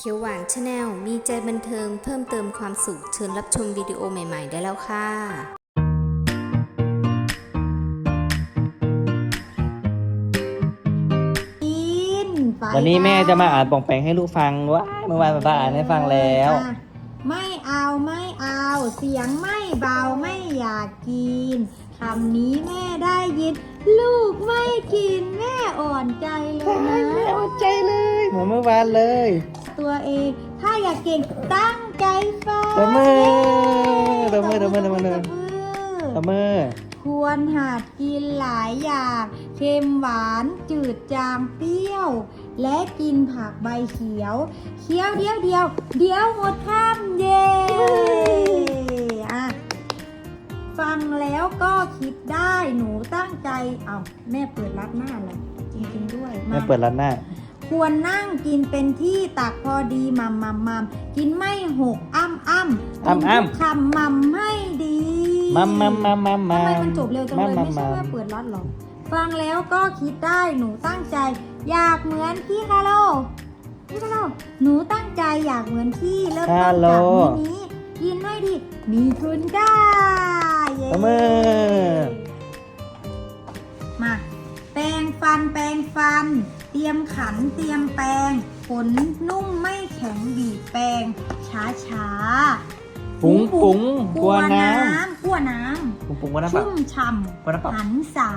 เขียวหวานชาแนลมีใจบันเทิงเพิ่มเติมความสุขเชิญรับชมวิดีโอใหม่ ๆ ได้แล้วค่ะกินไปวันนี้แม่จะมาอ่านปองแปงให้ลูกฟังว่าเมื่อวานป้าอ่านให้ฟังแล้วอะไม่เอาไม่เอา เสียงไม่เบาไม่อยากกินคำนี้แม่ได้ยิน ลูกไม่กินแม่อ่อนใจเลยนะ แม่อดใจเลย เหมือนเมื่อวานเลย ตัวเอง ถ้าอยากเก่งตั้งใจฟังตบมือตบมือตบมือตบมือตบมือตบมือควรหัดกินหลายอย่าง เค็มหวานจืดจางเปรี้ยว และกินผักใบเขียว เคี้ยวเดียวเดียว เดี๋ยวหมดคำเย่อะฟังแล้วก็คิดได้หนูตั้งใจ เอาแม่เปิดรับหน้าเลยจริงๆด้วย แม่มาเปิดร้านหน้า ควรนั่งกินเป็นที่ตักพอดีมัมมัมมัมกินไม่หกอ้ำอ้ำอ้ำอ้ำ กินทุกคำมัมให้ดีมัมมัมมัมมัมมัทำมไมมันจบเร็วจังเลยมัไม่ใช่มัว่าเปิดรัดหรอฟังแล้วก็คิดได้หนูตั้งใจ อยากเหมือนพี่คาโลพี่คาโลหนูตั้งใจอยากเหมือนพี่เริ่มต้นจากมินี้กินให้ดีมีทุนได้เย้ ตบมือ ฟันแปรงฟัน เตรียมขันเตรียมแปรงขนนุ่มไม่แข็งบีบแปรงช้าช้าๆปุ๋งปุ๋งกลัวน้กลัวน้ำำปุ๋งปุ๋งกลัวำน้ำเปล่าชุ่มฉ่กลัวน้ำเปล่าำหันษา